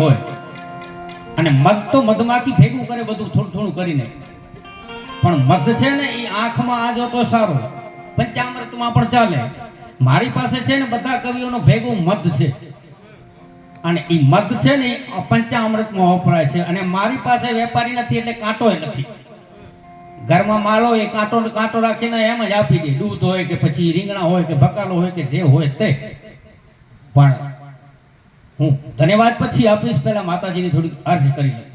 હોય. અને મધ તો મધમાખી ભેગું કરે બધું થોડું થોડું કરીને. પણ મધ છે ને, એ આંખમાં આજો તો સારો. પંચામૃતમાં પણ ચાલે. મારી પાસે છે ને, બધા કવિઓનો ભેગું મધ છે. અને એ મધ છે ને પંચામૃતમાં વપરાય છે. અને મારી પાસે વેપારી નથી, એટલે કાંટોય નથી. ઘરમાં માલ હોય કાંટો કાંટો રાખીને એમ જ આપી દે. દૂધ હોય કે પછી રીંગણા હોય કે બકાલો હોય કે જે હોય તે. પણ હું ધન્યવાદ પછી આપીશ. પહેલા માતાજીની થોડી અરજી કરી લઉં.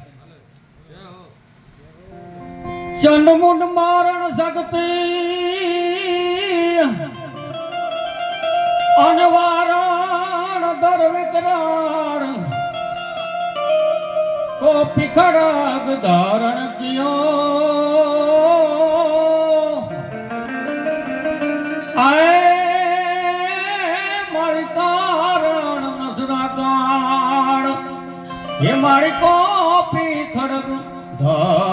ચંડમુંડ મારણ શક્તિ અનવારણ દર વિકરાણ કો ખડગ ધારણ કિયો. મારી કોપી ખડગ ધારણ